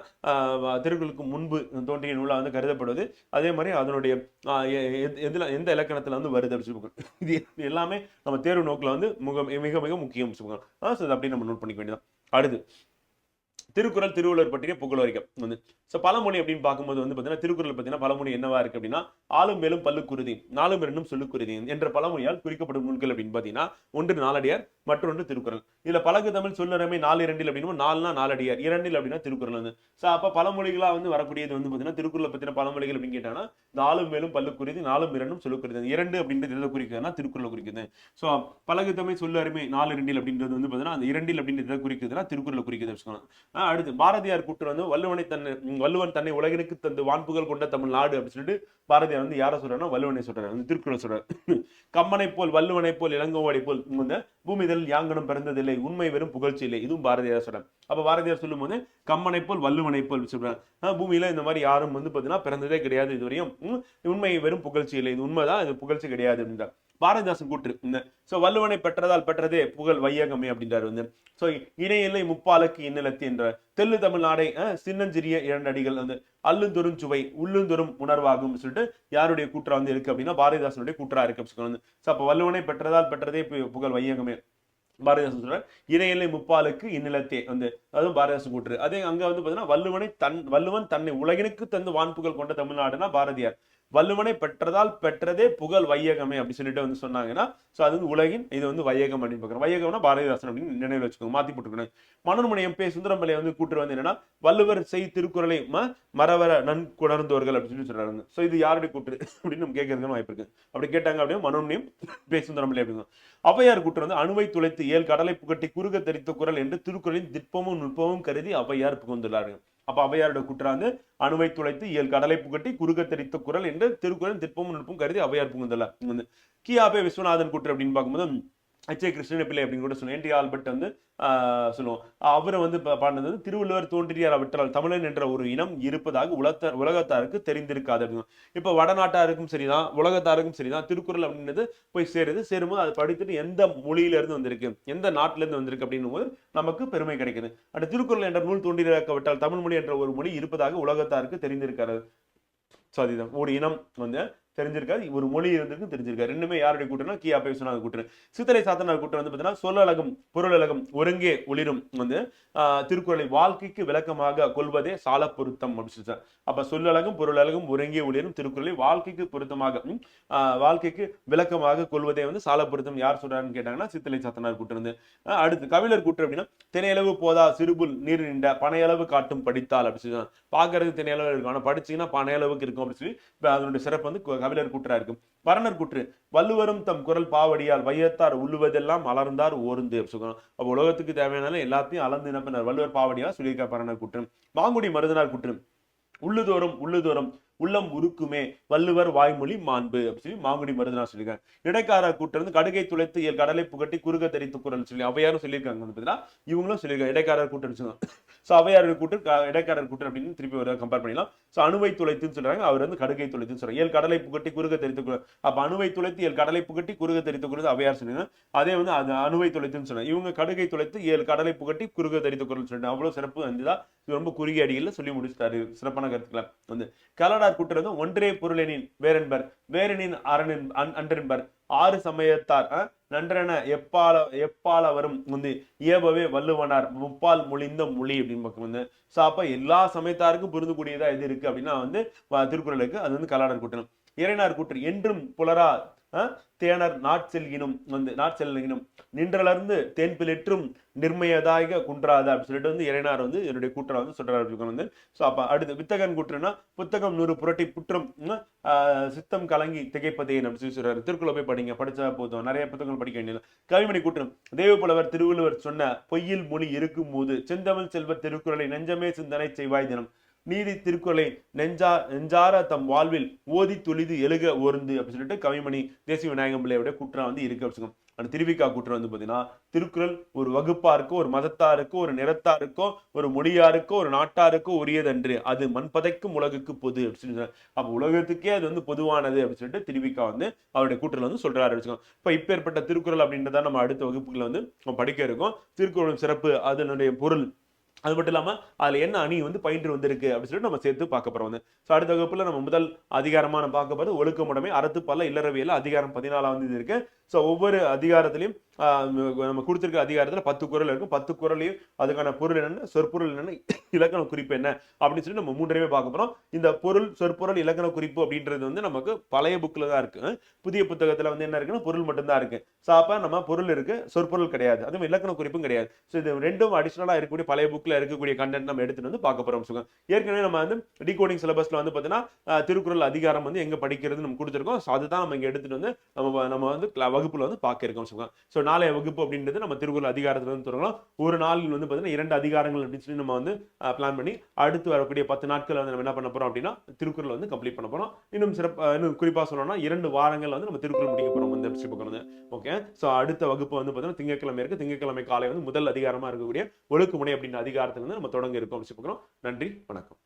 திருக்குறளுக்கு முன்பு தோன்றிய நூலாக வந்து கருதப்படுவது. அதே மாதிரி அதனுடைய எதில் எந்த இலக்கணத்தில் வந்து வருது அப்படின்னு சொல்லுவாங்க. இது எல்லாமே நம்ம தேர்வு நோக்கில் வந்து மிக மிக மிக முக்கியம் சொல்லுவாங்க. ஸோ அப்படி நம்ம நோட் பண்ணிக்க வேண்டியதான் அடுத்து திருக்குறள் திருவள்ளுவர் பற்றிய புகழறிக்கை வந்து. ஸோ பழமொழி அப்படின்னு பார்க்கும்போது வந்து பார்த்தீங்கன்னா திருக்குறள் பார்த்தீங்கன்னா பழமொழி என்னவா இருக்கு அப்படின்னா ஆளும் மேலும் பல்லுக்குருதி நாலும் இரண்டும் சொல்லுக்குருதி என்ற பழமொழியால் குறிக்கப்படும் நூல்கள் அப்படின்னு பார்த்தீங்கன்னா ஒன்று நாலடியார் மற்றொன்று திருக்குறள். இதுல பழகு தமிழ் சொல்லுறமே நாலு இரண்டில் அப்படின்னா நாலுனா நாலடியார் இரண்டில் அப்படின்னா திருக்குறள் வந்து. ஸோ அப்ப பழமொழிகளா வந்து வரக்கூடியது வந்து பார்த்தீங்கன்னா திருக்குறளை பத்தின பழமொழிகள் அப்படின்னு கேட்டாங்கன்னா நாலும் மேலும் பல்லுக்குருதி நாலும் இரண்டும் சொல்லுக்குருதி. இரண்டு அப்படின்றது எதை குறிக்குதுன்னா திருக்குறளை குறிக்குது. ஸோ பழகு தமிழ் சொல்லு அருமை நாலு இரண்டில் அப்படின்றது வந்து பார்த்தீங்கன்னா அந்த இரண்டில் அப்படின்றது எதை குறிக்குதுன்னா திருக்குறளை குறிக்குது வச்சுக்கோங்க அடுத்து பாரதியார் கூட்டு வந்து வள்ளுவனை தன்னை வள்ளுவன் தன்னை உலகிற்கு தந்து வான்புகள் கொண்ட தமிழ்நாடு அப்படின்னு சொல்லிட்டு பாரதியார் வந்து யாரை சொல்றாருன்னா வள்ளுவனை சொல்றாரு வந்து திருக்குறள் சொல்றாரு. கம்மனை போல் வள்ளுவனை போல் இளங்கோவாடி போல் இந்த பூமிதல் யாங்கனும் பிறந்ததில்லை உண்மை வெறும் புகழ்ச்சி இல்லை இதுவும் பாரதியார் சொல்றாரு. அப்ப பாரதியார் சொல்லும்போது கம்மனை போல் வள்ளுவனை போல் சொல்றாரு. பூமியில இந்த மாதிரி யாரும் வந்து பார்த்தீங்கன்னா பிறந்ததே கிடையாது இதுவரையும். ம், உண்மை வெறும் புகழ்ச்சி இல்லை இது உண்மைதான் இது புகழ்ச்சி கிடையாது அப்படின்றார். பாரதிதாசன் கூற்று. இந்த சோ வள்ளுவனை பெற்றதால் பெற்றதே புகழ் வையகமே அப்படின்றாரு வந்து. சோ இணையில்லை முப்பாலுக்கு இன்னிலத்தி என்ற தெல்லு தமிழ்நாடை அஹ், சின்னஞ்சிறிய இரண்டடிகள் வந்து அல்லுந்தொரும் சுவை உள்ளுந்தொரும் உணர்வாகும் சொல்லிட்டு யாருடைய கூற்றா வந்து இருக்கு அப்படின்னா பாரதிதாசனுடைய கூற்றா இருக்கு அப்படின்னு சொல்லி ஸோ அப்போ வள்ளுவனை பெற்றதால் பெற்றதே பு- புகழ் வையகமே. பாரதிதாசன் சொல்றார் இணையில்லை முப்பாலுக்கு இந்நிலத்தே வந்து அதுவும் பாரதிதாசன் கூற்று. அதே அங்க வந்து பாத்தீங்கன்னா வள்ளுவனை தன் வள்ளுவன் தன்னை உலகினுக்கு தந்து வான்புகள் கொண்ட தமிழ்நாடுனா பாரதியார். வள்ளுவனை பெற்றதால் பெற்றதே புகழ் வையகமே அப்படின்னு சொல்லிட்டு வந்து சொன்னாங்கன்னா ஸோ அது வந்து உலகின் இது வந்து வையகம் அப்படின்னு பார்க்குறோம். வையகம்னா பாரதிதாசன் அப்படின்னு நினைவில் வச்சுக்கோங்க மாத்தி போட்டுக்கணும். மனோன்மணி எம்பே சுந்தரமலை வந்து கூற்று வந்து என்னன்னா வள்ளுவர் செய் திருக்குறளை ம நன்குணர்ந்தவர்கள் அப்படின்னு சொல்லி சொல்றாங்க ஸோ இது யாருடைய கூட்டு அப்படின்னு நம்ம கேட்கறதுக்கு வாய்ப்பு இருக்கு. அப்படி கேட்டாங்க அப்படின்னா மனோன்மணியம் பே சுந்தரமலை அப்படிங்க அவையார் கூற்று வந்து அணுவை துளைத்து ஏழு கடலை புகட்டி குறுக தெரித்த குரல் என்று திருக்குறளின் திட்பமும் நுட்பமும் கருதி அவையார் புகுந்துள்ளார்கள். அப்ப அவையாரோட குற்றாந்து அணுவை துளைத்து ஏழு கடலை புகட்டி குறுக தெரித்த குரல் என்று திருக்குறளின் திட்பமும் நுட்பமும் கருதி அவையார் புகுந்துள்ளார். இங்க வந்து கியாபே விஸ்வநாதன் கூற்று அப்படின்னு பார்க்கும்போது ஹெச்ஏ ஏ பிள்ளை அப்படின்னு கூட சொல்லுவோம். என் டி ஆல்பர்ட் வந்து சொல்லுவோம். அவரை வந்து பாடினது வந்து திருவள்ளுவர் தோன்றியார் அவற்றால் தமிழன் என்ற ஒரு இனம் இருப்பதாக உலகத்தார் உலகத்தாருக்கு தெரிந்திருக்காது அப்படின்னு இப்போ வடநாட்டாருக்கும் சரிதான் உலகத்தாருக்கும் சரிதான். திருக்குறள் அப்படின்றது போய் சேருது. சேரும்போது அதை படித்துட்டு எந்த மொழியிலிருந்து வந்திருக்கு எந்த நாட்டிலேருந்து வந்திருக்கு அப்படின்னும் போது நமக்கு பெருமை கிடைக்குது. அந்த திருக்குறள் என்ற நூல் தோன்றியிருக்கவிட்டால் தமிழ் மொழி என்ற ஒரு மொழி இருப்பதாக உலகத்தாருக்கு தெரிந்திருக்காரு ஸோ அதுதான். ஒரு இனம் வந்து தெரிஞ்சிருக்காது ஒரு மொழி இருந்திருக்கு தெரிஞ்சிருக்காரு. ரெண்டுமே யாருடைய கூட்டுனா கியா பேசுனாங்க கூட்டு சித்தரை சாத்தனார் கூட்டு வந்து பார்த்தீங்கன்னா சொல்லலகம் பொருளலகம் ஒருங்கே ஒளிரும் வந்து திருக்குறளை வாழ்க்கைக்கு விளக்கமாக கொள்வதே சால பொருத்தம் அப்படின்னு சொல்லிட்டார் அப்ப சொல்லலகம் பொருளலகம் ஒருங்கே ஒளிரும் திருக்குறளை வாழ்க்கைக்கு பொருத்தமாக வாழ்க்கைக்கு விளக்கமாக கொள்வதே வந்து சால பொருத்தம் யார் சொல்றாருன்னு கேட்டாங்கன்னா சித்தலை சாத்தனார் கூட்டு வந்து அடுத்து கவிழர் கூட்டு அப்படின்னா தினையளவு போதா சிறுபுல் நீர் நின்ற பனையளவு காட்டும் படித்தால் அப்படின்னு சொல்லி பாக்குறது தினையளவு இருக்கும். ஆனா படிச்சீங்கன்னா பனையளவுக்கு இருக்கும் அப்படின்னு சொல்லி அதனுடைய சிறப்பு வந்து கபிலர் கூற்றா இருக்கும். பரணர் கூற்று வள்ளுவரும் தம் குரல் பாவடியால் வையத்தார் உள்ளுவதெல்லாம் அலர்ந்தார் ஓர்ந்து சுகம் அப்போ உலகத்துக்கு தேவையான எல்லாத்தையும் அளந்து இனப்பினர் வள்ளுவர் பாவடியால் சொல்லியிருக்கார் பரணர் கூற்று. மாங்குடி மருதனார் கூற்று உள்ளுதோறும் உள்ளுதோறும் உள்ளம் உருக்குமே வள்ளுவர் வாய்மொழி மாண்பு அப்படின்னு சொல்லி மாங்குடி மருதனார் சொல்லியிருக்காங்க இடைக்கார கூற்று வந்து கடுகை துளைத்து இயல் கடலை புகட்டி குறுக தெரித்து குரல் சொல்லி அவையாரும் சொல்லியிருக்காங்க. பார்த்தீங்கன்னா இவங்களும் சொல்லியிருக்காங்க. இடைக்காரர் கூட்டுன்னு சொல்லுவாங்க ஸோ அவையார் கூட்டு இடைக்காரர் கூட்டு அப்படின்னு திருப்பி ஒரு கம்பேர் பண்ணிடலாம். ஸோ அணுவை துளைத்துன்னு சொல்றாங்க. அவர் வந்து கடுகை துளைத்துன்னு சொல்றாங்க ஏழு கடலை புகட்டி குறுக தெரித்து குரல். அப்ப அணுவை துளைத்து ஏழு கடலை புகட்டி குறுக தெரித்து குரல் அவையார் சொல்லுங்க அதே வந்து அது அணுவை துளைத்துன்னு சொன்னாங்க. இவங்க கடுகை துளைத்து ஏழு கடலை புகட்டி குறுக தெரித்து குரல் சொல்லிட்டு அவ்வளோ சிறப்பு வந்துதான் இது ரொம்ப குறுகிய அடிகளில் சொல்லி முடிச்சிட்டாரு. சிறப்பான கருத்துக்களை வந்து. கலடார் கூட்டுறது ஒன்றே பொருளெனின் வேறென்பர் வேறெனின் அரணன் அன்- அன்றென்பர். ஆறு சமயத்தார் நன்றென எப்பால எப்பால வரும் வந்து ஏபவே வள்ளுவனார் முப்பால் மொழிந்த மொழி அப்படின்னு பக்கம் வந்து. ஸோ அப்போ எல்லா சமயத்தாருக்கும் புரிந்துக்கூடியதா எது இருக்கு அப்படின்னா வந்து திருக்குறளுக்கு அது வந்து கலாடர் கூட்டணும். இறைனார் கூற்று என்றும் புலரா அஹ், தேனர் நாட்செல்கினும் வந்து நாட்செல்கினும் நின்றலர்ந்து தேன் நிர்மயதாயக குன்றாத அப்படின்னு சொல்லிட்டு வந்து இறைனார் வந்து என்னுடைய கூற்றை வந்து சொல்றாரு அப்படின்னு வந்து ஸோ அப்போ அடுத்து வித்தகன் கூற்றுனா புத்தகம் நூறு புரட்டி புற்றம் சித்தம் கலங்கி திகைப்பதேன் அப்படின்னு சொல்லி சொல்றாரு. போய் படிங்க படிச்சா போதும். நிறைய புத்தகங்கள் படிக்க வேண்டியது. கவிமணி கூற்றம் தேவப்புலவர் திருவள்ளுவர் சொன்ன பொய்யில் மொழி இருக்கும் போது செந்தமிழ் செல்வ திருக்குறளை நெஞ்சமே சிந்தனை செய்வாய் தினம். நீதி திருக்குறளை நெஞ்சா நெஞ்சார தம் வாழ்வில் ஓதி துளிது எழுக ஒருந்து அப்படின்னு சொல்லிட்டு கவிமணி தேசிய விநாயகம் பிள்ளையோட குற்றம் வந்து இருக்கு அப்படின்னு அந்த திருவிக்கா கூற்று வந்து பார்த்தீங்கன்னா திருக்குறள் ஒரு வகுப்பாருக்கோ ஒரு மதத்தாருக்கோ ஒரு நிறத்தாருக்கோ ஒரு மொழியாருக்கோ ஒரு நாட்டாருக்கோ உரியதன்று. அது மண்பதைக்கும் உலகுக்கு பொது அப்படின்னு சொல்லி அப்போ உலகத்துக்கே அது வந்து பொதுவானது அப்படின்னு சொல்லிட்டு திருவிக்கா வந்து அவருடைய கூற்றில் வந்து சொல்றாரு வச்சுக்கோங்க இப்போ ஏற்பட்ட திருக்குறள் அப்படின்றத நம்ம அடுத்த வகுப்புகளை வந்து நம்ம படிக்க இருக்கோம். திருக்குறளின் சிறப்பு அதனுடைய பொருள் அது மட்டும் இல்லாமல் அதில் என்ன அணி வந்து பயின்று வந்திருக்கு அப்படின்னு சொல்லிட்டு நம்ம சேர்த்து பார்க்க போகிறோம் வந்து. ஸோ அடுத்த வகுப்பில் நம்ம முதல் அதிகாரமாக நம்ம பார்க்க போறது ஒழுக்கமுடைமை அறத்து பல இல்லறவியல் அதிகாரம் வந்து இது இருக்கு. ஸோ ஒவ்வொரு அதிகாரத்திலையும் நம்ம கொடுத்துருக்க அதிகாரத்தில் பத்து குறள் இருக்கும். பத்து குறளையும் அதுக்கான பொருள் என்னென்ன? சொற்பொருள் என்னென்ன? இலக்கண குறிப்பு என்ன? அப்படின்னு சொல்லி நம்ம மூன்றையுமே பார்க்க போகிறோம் இந்த பொருள் சொற்பொருள் இலக்கண குறிப்பு அப்படின்றது வந்து நமக்கு பழைய புக்கில் தான் இருக்கு. புதிய புத்தகத்தில் வந்து என்ன இருக்குன்னா பொருள் மட்டும்தான் இருக்கு. ஸோ நம்ம பொருள் இருக்கு சொற்பொருள் கிடையாது. அதுவும் இலக்கண குறிப்பும் கிடையாது. ஸோ இது ரெண்டும் அடிஷ்னலாக இருக்கக்கூடிய பழைய புக்கில் இருக்கக்கூடிய கண்டென்ட் நம்ம எடுத்துட்டு வந்து பார்க்க போகிறோம் சுகம் ஏற்கனவே நம்ம வந்து டிகோடிங் சிலபஸில் வந்து பார்த்தீங்கன்னா திருக்குறள் அதிகாரம் வந்து எங்கே படிக்கிறது நம்ம கொடுத்துருக்கோம். ஸோ அதுதான் நம்ம இங்கே எடுத்துட்டு வந்து நம்ம நம்ம வந்து வகுப்பில் வந்து பார்க்க இருக்கோம். சுகம் ஸோ நாளைய வகுப்பு அப்படின்றது நம்ம திருக்குறள் அதிகாரத்தில் வந்து தொடங்கலாம். ஒரு நாளில் வந்து பார்த்தீங்கன்னா இரண்டு அதிகாரங்கள் அப்படின்னு சொல்லி நம்ம வந்து பிளான் பண்ணி அடுத்து வரக்கூடிய பத்து நாட்கள் வந்து நம்ம என்ன பண்ண போறோம் அப்படின்னா திருக்குறள் வந்து கம்ப்ளீட் பண்ண போகிறோம் இன்னும் சிறப்பு இன்னும் குறிப்பா சொல்லணும்னா இரண்டு வாரங்கள் வந்து நம்ம திருக்குறள் முடிக்க போகிறோம் இந்த பக்கம் வந்து ஓகே ஸோ அடுத்த வகுப்பு வந்து பார்த்தீங்கன்னா திங்கக்கிழமை இருக்குது திங்கட்கிழமை காலை வந்து முதல் அதிகாரமா இருக்கக்கூடிய ஒழுக்குமுறை அப்படின்ற அதிகாரத்தில் வந்து நம்ம தொடங்க இருக்கோம் அப்படின்னு நன்றி வணக்கம்.